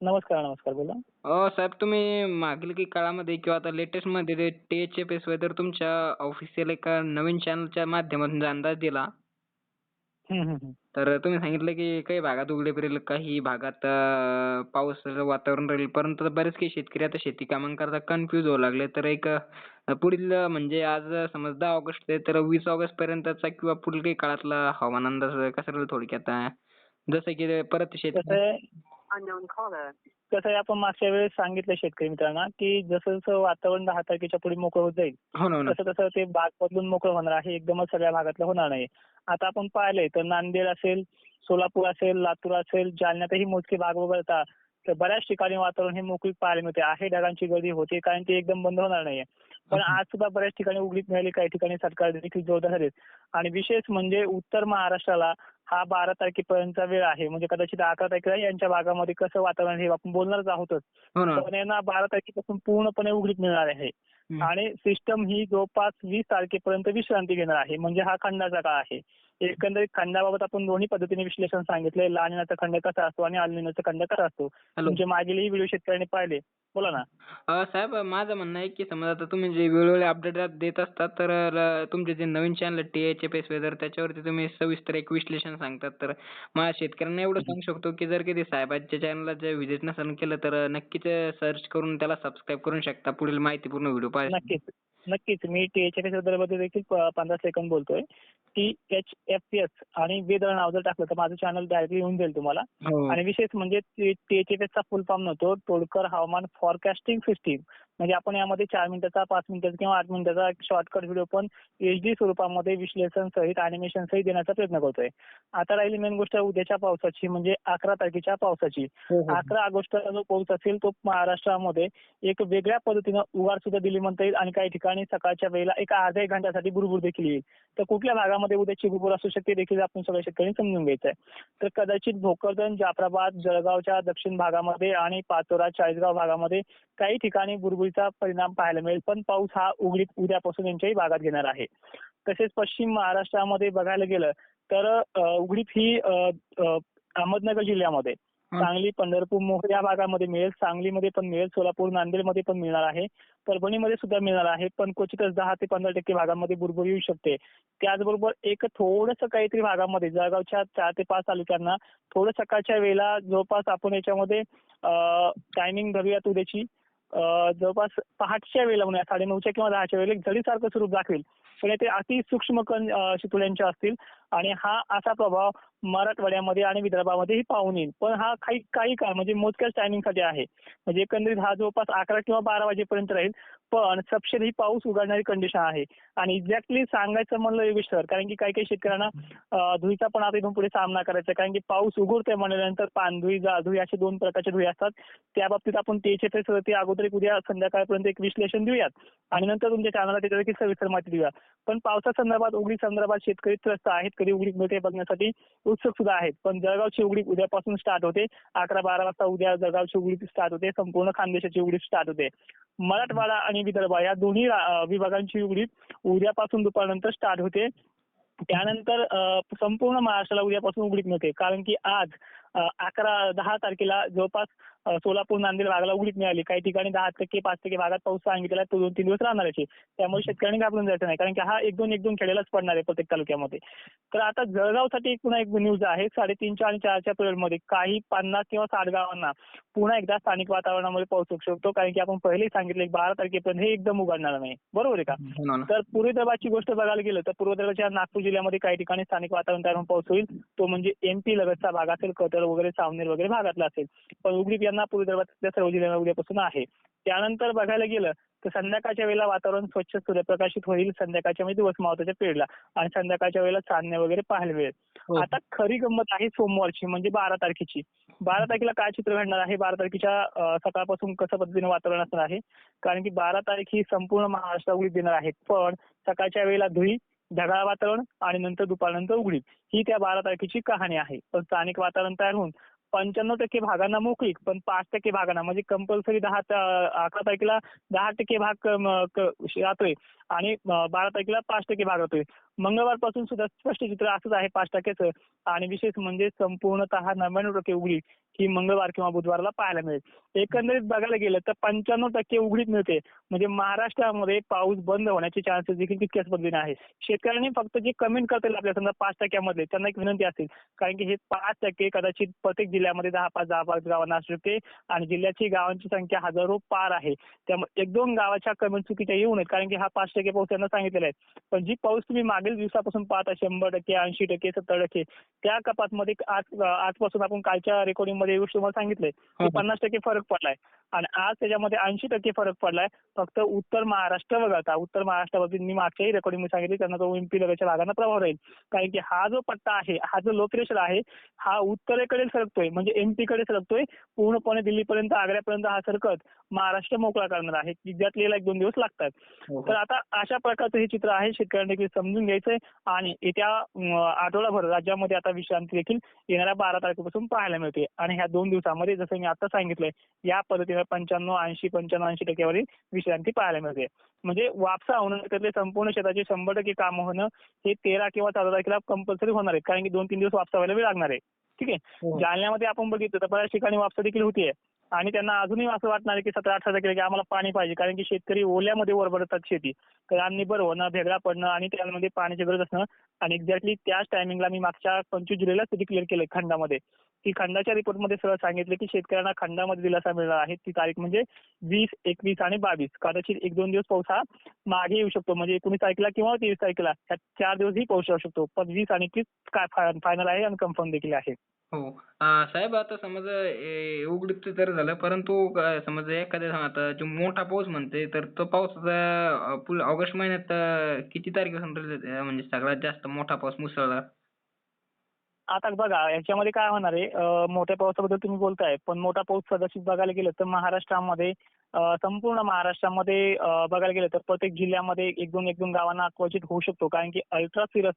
नमस्कार, नमस्कार. बोला. अ, साहेब तुम्ही मागील काही काळामध्ये किंवा आता लेटेस्टमध्ये ते टी-एच-एफ-एस वेदर तुमच्या ऑफिशियल एका नवीन चॅनलच्या माध्यमातून अंदाज दिला. हं, हं, हं. तर तुम्ही सांगितलं की काही भागात उघडीप राहील, काही भागात अ, पावसाचं वातावरण राहील. परंतु बरेच काही शेतकरी आता शेती कामांकरता कन्फ्यूज होऊ लागले. तर एक अ, पुढील म्हणजे आज समज 10 ऑगस्ट आहे, तर 20 ऑगस्ट पर्यंतचा किंवा पुढील काही काळातला हवामान अंदाज कसा राहील थोडक्यात? जसं की परत शेत आहे कसं आहे आपण मागच्या वेळेस सांगितलं शेतकरी मित्रांना, की जसं-जसं वातावरण 10 तारखेच्या पुढे मोकळं होत जाईल, हो ना, हो ना. तसं-तसं ते भाग बदलून मोकळं होणार आहे. एकदमच सगळ्या भागातलं होणार नाही. आता आपण पाहिलंय तर नांदेड असेल, सोलापूर असेल, लातूर असेल, जालन्यातही मोजके भाग वगळता तर बऱ्याच ठिकाणी वातावरण हे मोकळीक पाहायला मिळते. आहे ढगांची गर्दी होते कारण ते एकदम बंद होणार नाहीये. पण आज सुद्धा बऱ्याच ठिकाणी उघडीप मिळाली, काही ठिकाणी सरकार देखील जोरदार झालेत. आणि विशेष म्हणजे उत्तर महाराष्ट्राला हा 12 तारखेपर्यंतचा वेळ आहे. म्हणजे कदाचित 11 तारखेला यांच्या भागामध्ये कसं वातावरण हे आपण बोलणारच आहोतच. हो. पण यांना 12 तारखेपासून पूर्णपणे उघडीप मिळणार आहे. आणि सिस्टम ही जवळपास 20 तारखेपर्यंत विश्रांती घेणार आहे. म्हणजे हा खंडाचा काळ आहे. एकंदरीत खंडाबाबत आपण दोन्ही पद्धतीने विश्लेषण सांगितलंय. ला निनाचा खंड कसा असतो आणि अल निनाचा खंड कसा असतो. हॅलो. तुमचे मागीलही व्हिडिओ शेतकऱ्यांनी पाहिले. बोला ना. अ, साहेब माझं म्हणणं आहे की समजा आता तुम्ही जे वेळोवेळी अपडेट देत असतात, तर अ, तुमचे जे नवीन चॅनल टी-एच-एफ-एस वेदर त्याच्यावरती तुम्ही सविस्तर एक विश्लेषण सांगतात. तर माझ्या शेतकऱ्यांना एवढं सांगू शकतो की जर कधी साहेबांच्या चॅनलला जर व्हिजिट नसेल केलं, तर नक्कीच सर्च करून त्याला सबस्क्राईब करू शकता. पुढील माहितीपूर्ण व्हिडिओ पाहायसाठी. नक्कीच. नक्कीच. मी टी-एच-एफ-एसबद्दल देखील प 15 सेकंद बोलतोय. टी-एच-एफ-एस आणि वेदर नाव जर टाकलं तर माझं चॅनल डायरेक्टली येऊन जाईल तुम्हाला. हो. आणि विशेष म्हणजे टी-एच-एफ-एसचा फुल फॉर्म नव्हतो. टोडकर हवामान फॉरकास्टिंग सिस्टीम. म्हणजे आपण यामध्ये 4 मिनिटाचा, 5 मिनिटाचा किंवा 8 मिनिटाचा एक शॉर्टकट व्हिडिओ पण एचडी स्वरूपामध्ये विश्लेषण सहित अॅनिमेशन सहित देण्याचा प्रयत्न करतोय. आता राहिली मेन गोष्ट उद्याच्या पावसाची म्हणजे 11 तारखेच्या पावसाची. हो, हो. 11 ऑगस्टला जो पाऊस असेल तो महाराष्ट्रामध्ये एक वेगळ्या पद्धतीनं उघाड सुद्धा दिली म्हणता येईल आणि काही ठिकाणी सकाळच्या वेळेला एक अर्ध्या एक घंट्यासाठी बुरबुर देखील येईल. तर कुठल्या भागामध्ये उद्याची बुरबुर असू शकते देखील आपण सगळ्या शेतकऱ्यांनी समजून घ्यायचं आहे. तर कदाचित भोकरदन, जाफराबाद, जळगावच्या दक्षिण भागामध्ये आणि पाचोरा, चाळीसगाव भागामध्ये काही ठिकाणी बुरबुरीचा परिणाम पाहायला मिळेल. पण पाऊस हा उघडीप उद्यापासून यांच्याही भागात घेणार आहे. तसेच पश्चिम महाराष्ट्रामध्ये बघायला गेलं तर अ, उघडीप ही अहमदनगर जिल्ह्यामध्ये. सांगली, पंढरपूर, मोहोळ या भागामध्ये मिळेल. सांगलीमध्ये पण मिळेल. सोलापूर, नांदेडमध्ये पण मिळणार आहे. परभणीमध्ये सुद्धा मिळणार आहे. पण क्वचितच 10 ते 15% भागामध्ये बुरबुर येऊ शकते. त्याचबरोबर एक थोडंसं काहीतरी भागामध्ये जळगावच्या 4 ते 5 तालुक्यांना थोडं सकाळच्या वेळेला जवळपास आपण याच्यामध्ये टायमिंग धरूयात उद्याची जवळपास पहाटच्या वेळेला म्हणजे साडे नऊच्या किंवा 10च्या वेळेला एक झडीसारखं स्वरूप दाखवेल. पण ते अति सूक्ष्म कण शितुळ्यांच्या असतील आणि हा असा प्रभाव मराठवाड्यामध्ये आणि विदर्भामध्येही पाहून येईल. पण हा काही काही काळ म्हणजे मोजक्याच टायमिंगसाठी आहे. म्हणजे एकंदरीत हा जवळपास 11 किंवा 12 वाजेपर्यंत राहील. पण सपशेल ही पाऊस उघडणारी कंडिशन आहे. आणि एक्झॅक्टली सांगायचं म्हणलं योगेश सर कारण की काही काही शेतकऱ्यांना धुईचा पण आता इथून पुढे सामना करायचा कारण की पाऊस उघडतोय म्हणल्यानंतर पानधुई जाधुई असे दोन प्रकारचे धुई असतात. त्या बाबतीत आपण ते क्षेत्र ते अगोदर एक उद्या संध्याकाळपर्यंत एक विश्लेषण देऊयात. आणि नंतर तुमच्या चॅनलला त्याच्या देखील सविस्तर माहिती देऊया. पण पावसासंदर्भात, उघडी संदर्भात शेतकरी त्रस्त आहेत. कधी उघडी मिळते बघण्यासाठी उत्सुक सुद्धा आहेत. पण जळगावची उघडी उद्यापासून स्टार्ट होते. 11-12 वाजता उद्या जळगावची उघडी स्टार्ट होते. संपूर्ण खानदेशाची उघडी स्टार्ट होते. मराठवाडा आणि विदर्भ या दोन्ही विभागांची उघडीप उद्यापासून दुपारनंतर स्टार्ट होते. त्यानंतर संपूर्ण महाराष्ट्राला उद्यापासून उघडीप मिळते. कारण की आज अकरा दहा तारखेला जवळपास सोलापूर, नांदेड भागाला उघडीप मिळाली. काही ठिकाणी 10% 5% भागात पाऊस सांगितलेला. तो 2-3 दिवस राहणारच आहे. त्यामुळे शेतकऱ्यांनी घाबरून जायचं नाही. कारण की हा 1-2, 1-2 खेड्यालाच पडणार आहे प्रत्येक तालुक्यामध्ये. तर आता जळगावसाठी एक पुन्हा एक न्यूज आहे. 3:30च्या आणि 4च्या पिरियडमध्ये काही 50 किंवा 60 गावांना पुन्हा एकदा स्थानिक वातावरणामध्ये पाऊस होऊ शकतो. कारण की आपण पहिलेही सांगितलं 12 तारखेपर्यंत हे एकदम उघडणार नाही. बरोबर आहे का? हो. तर पूर्व विदर्भाची गोष्ट बघायला गेलं तर पूर्व विदर्भाच्या नागपूर जिल्ह्यामध्ये काही ठिकाणी स्थानिक वातावरण पाऊस होईल. तो म्हणजे एमपी लगतचा भाग असेल, कतर वगैरे, सावनेर वगैरे भागातला असेल. पण उघडीप यांना पूर्व विदर्भातल्या सर्व जिल्ह्यांना उद्यापासून आहे. त्यानंतर बघायला गेलं तर संध्याकाळच्या वेळेला वातावरण स्वच्छ सूर्यप्रकाशित होईल. संध्याकाळच्या म्हणजे दिवस मावळत्याच्या पिरियडला आणि संध्याकाळच्या वेळेला चांदण्या वगैरे पाहायला मिळेल. हो. आता खरी गंमत आहे सोमवारची म्हणजे 12 तारखेची. 12 तारखेला काय चित्र घडणार आहे? 12 तारखेच्या सकाळपासून कसं पद्धतीने वातावरण असणार आहे? कारण की 12 तारीख ही संपूर्ण महाराष्ट्राला उघडीप देणार आहे. पण सकाळच्या वेळेला धुळी, ढगाळ वातावरण आणि नंतर दुपारनंतर उघडीप. ही त्या 12 तारखेची कहाणी आहे. पण स्थानिक वातावरण तयार होऊन पंच्याण्णव टक्के भागांना मोकळीक पण पाच टक्के भागांना म्हणजे कंपल्सरी दहा अकरा तारखेला दहा टक्के भाग राहतोय आणि बारा तारखेला पाच टक्के भाग राहतोय. मंगळवारपासून सुद्धा स्पष्ट चित्र असंच आहे पाच टक्क्याचं. आणि विशेष म्हणजे संपूर्णतः नव्याण्णव टक्के उघडीप ही मंगळवार किंवा बुधवारला पाहायला मिळेल. एकंदरीत बघायला गेलं तर पंच्याण्णव टक्के उघडीप मिळते. म्हणजे महाराष्ट्रामध्ये पाऊस बंद होण्याचे चान्सेस देखील तितक्याच पद्धतीने आहे शेतकऱ्यांनी फक्त जे कमेंट करतील आपल्या समजा पाच टक्क्यामध्ये त्यांना एक विनंती असेल कारण की हे पाच टक्के कदाचित प्रत्येक जिल्ह्यामध्ये दहा पाच दहा पाच गावांना असू शकते. आणि जिल्ह्याची गावांची संख्या हजारो पार आहे. त्यामुळे एक दोन गावाच्या कमेंट चुकीच्या येऊ नयेत. कारण की हा पाच टक्के पाऊस त्यांना सांगितलेला आहे. पण जी पाऊस तुम्ही मागे मागील दिवसापासून पाहता शंभर टक्के ऐंशी टक्के सत्तर टक्के. त्या कपातमध्ये आज आजपासून आपण कालच्या रेकॉर्डिंगमध्ये गोष्ट तुम्हाला सांगितलंय की हो. पन्नास टक्के फरक पडलाय. आणि आज त्याच्यामध्ये ऐंशी टक्के फरक पडलाय. फक्त उत्तर महाराष्ट्र वगळता उत्तर महाराष्ट्रामध्ये मी मागच्याही रेकॉर्डिंगमध्ये सांगितले त्यांना तो एमपी लगतच्या भागांना प्रभाव राहील. कारण की हा जो पट्टा आहे हा जो लो प्रेशर आहे हा उत्तरेकडे सरकतोय. म्हणजे एमपी कडे सरकतोय. पूर्णपणे दिल्लीपर्यंत आग्र्यापर्यंत हा सरकत महाराष्ट्र मोकळा करणार आहे. ज्यात एक दोन दिवस लागतात. हो, तर आता अशा प्रकारचं हे चित्र आहे. शेतकऱ्यांनी समजून घ्यायचंय. आणि येत्या आठवडाभर राज्यामध्ये आता विश्रांती देखील येणाऱ्या बारा तारखेपासून पाहायला मिळते. आणि ह्या दोन दिवसामध्ये जसं मी आता सांगितलंय या पद्धतीने पंच्याण्णव ऐंशी पंच्याण्णव ऐंशी टक्क्यावरील विश्रांती पाहायला मिळते. म्हणजे वापसा होणं त्यातले संपूर्ण शेताचे शंभर टक्के कामं होणं हे तेरा किंवा चौदा तारखेला कंपल्सरी होणार आहे कारण की दोन तीन दिवस वापसा व्हायला वेळ लागणार आहे. ठीक आहे? हो. जालन्यामध्ये आपण बघितलं तर बऱ्याच ठिकाणी वापसा देखील होतीये. आणि त्यांना अजूनही असं वाटणार आहे की सतरा अठरा तारखेला की आम्हाला पाणी पाहिजे. कारण की शेतकरी ओल्यामध्ये वरबडतात शेती. कारण बरं होणं भेगडा पडणं आणि त्यामध्ये पाण्याची गरज असणं. आणि एक्झॅक्टली त्याच टायमिंगला मी मागच्या पंचवीस जुलैला स्थिती क्लिअर केलं खंडामध्ये. की खंडाच्या रिपोर्टमध्ये सरळ सांगितलं की शेतकऱ्यांना खंडामध्ये दिलासा मिळणार आहे. ती तारीख म्हणजे वीस एकवीस आणि बावीस. कदाचित एक दोन दिवस पाऊस हा मागे येऊ शकतो. म्हणजे एकोणीस तारखेला किंवा तेवीस तारखेला ह्या चार दिवसही पाऊस येऊ शकतो. पण वीस आणि तीस काय फायनल आहे आणि कन्फर्म देखील आहे. हो. साहेब आता समज ए, तर झालं. परंतु समज एखाद्या आता जो मोठा पाऊस म्हणते तर तो पाऊस ऑगस्ट महिन्यात किती तारखेपासून म्हणजे सगळ्यात जास्त मोठा पाऊस मुसळला आता बघा याच्यामध्ये काय होणार आहे मोठ्या पावसाबद्दल तुम्ही बोलताय पण मोठा पाऊस कदाचित बघायला गेलं तर महाराष्ट्रामध्ये संपूर्ण महाराष्ट्रामध्ये बघायला गेलं तर प्रत्येक जिल्ह्यामध्ये एक दोन एक दोन गावांना क्वचित होऊ शकतो. कारण की अल्ट्रा सिरस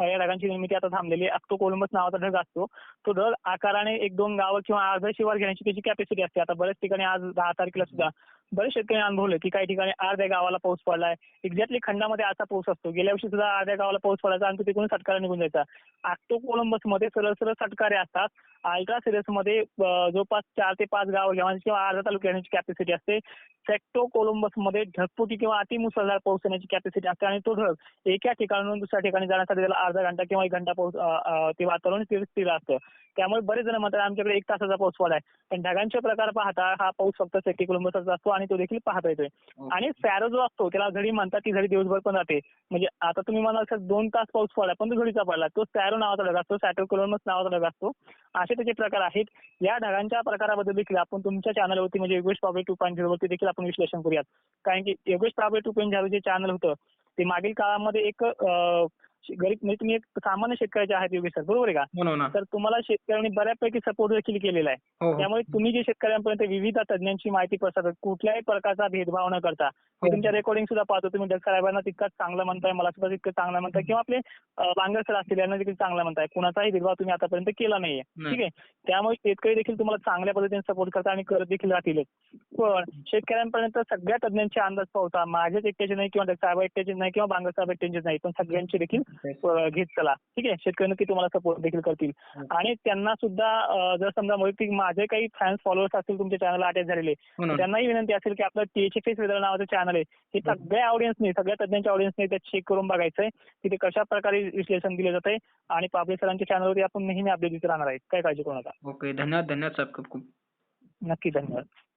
या ढगांची निर्मिती आता थांबलेली आहे. अक्टो कोलंबस नावाचा ढग असतो. तो ढग आकाराने एक दोन गावं किंवा अर्धा शिवार घेण्याची त्याची कॅपॅसिटी असते. आता बऱ्याच ठिकाणी आज दहा तारखेला सुद्धा बरेच शेतकरी अनुभवले की काही ठिकाणी अर्ध्या गावाला पाऊस पडलाय. एक्झॅक्टली खंडामध्ये असा पाऊस असतो. गेल्या वर्षी सुद्धा अर्ध्या गावाला पाऊस पडायचा आणि तिकडून सटकारा निघून जायचा. आक्टो कोलंबसमध्ये सरळ सरळ सटकारे असतात. अल्ट्रा सिरियसमध्ये जवळपास चार ते पाच गाव घेण्याची किंवा अर्धा तालुका कॅपॅसिटी असते. सेक्टो कोलंबसमध्ये ढगफुटी किंवा अतिमुसळधार पाऊस येण्याची कॅपॅसिटी असते आणि तो ढग एका ठिकाणाहून दुसऱ्या ठिकाणी जाण्यासाठी त्याला अर्धा घंटा किंवा एक घंटा पाऊस ते वातावरण स्थिर स्थिर असतं. त्यामुळे बरेच जण म्हणतात आमच्याकडे एक तासाचा पाऊस पडाय. पण ढगांचे प्रकार पाहता हा पाऊस फक्त सेक्टी कोलंबसचा असतो. आणि तो देखील पाहता येतोय. आणि सॅरो जो असतो त्याला घडी म्हणतात ती घडी दिवसभर पण राहते. म्हणजे आता तुम्ही म्हणाल सर दोन तास पाऊस पडला पण तो घडीचा पडला. तो सॅरो नावाचा ढग असतो सॅटो कोलंबस नावाचा ढग असतो. असे त्याचे प्रकार आहेत. या ढगांच्या प्रकाराबद्दल देखील आपण तुमच्या चॅनलवरती म्हणजे योगेश पाबळे टू पॉईंट वरती देखील आपण विश्लेषण करूयात. कारण की Yogesh Pable two point zero जे चॅनल होतं ते मागील काळामध्ये एक गरीब म्हणजे तुम्ही एक सामान्य शेतकऱ्याचे आहेत योगेश सर बरोबर आहे का? हो ना तर तुम्हाला शेतकऱ्यांनी बऱ्यापैकी सपोर्ट देखील केलेला आहे. हो हो. त्यामुळे तुम्ही जे शेतकऱ्यांपर्यंत विविध तज्ञांची माहिती पसरतात कुठल्याही प्रकारचा भेदभाव न करता. हो. तुमच्या रेकॉर्डिंग सुद्धा पाहतो तुम्ही डग साहेबांना तितकाच चांगलं म्हणताय मला सुद्धा तितकं चांगलं म्हणताय किंवा आपले बांगर सर असतील यांना देखील चांगलं म्हणताय. कुणाचाही भेदभाव तुम्ही आतापर्यंत केला नाहीये. नाही. ठीक आहे? त्यामुळे शेतकरी देखील तुम्हाला चांगल्या पद्धतीने सपोर्ट करतात आणि करत देखील राहतीलच पण शेतकऱ्यांपर्यंत सगळ्या तज्ञांचे अंदाज पावता माझ्याच एकट्याचे नाही किंवा साहेब एकट्याचे नाही किंवा बांगर साहेब एकट्याचे नाही पण सगळ्यांचे देखील घेत चला. ठीक आहे? शेतकरी नक्की तुम्हाला सपोर्ट देखील करतील. आणि त्यांना सुद्धा जर समजा माझे काही फॅन्स फॉलोअर्स असतील तुमच्या चॅनलला अटॅच झालेले हो त्यांनाही विनंती असेल की आपलं टीएचएफएस वेदर नावाचं चॅनल आहे. हे सगळ्या ऑडियन्सने सगळ्या तज्ञांच्या ऑडियन्सने ते चेक करून बघायचंय. तिथे कशा प्रकारे विश्लेषण दिले जाते आणि पाबळे सरांच्या चॅनलवरती आपण नेहमी अपडेट देत राहणार आहे काय काळजी करू नका. ओके. धन्यवाद. धन्यवाद साहेब खूप खूप. नक्की धन्यवाद.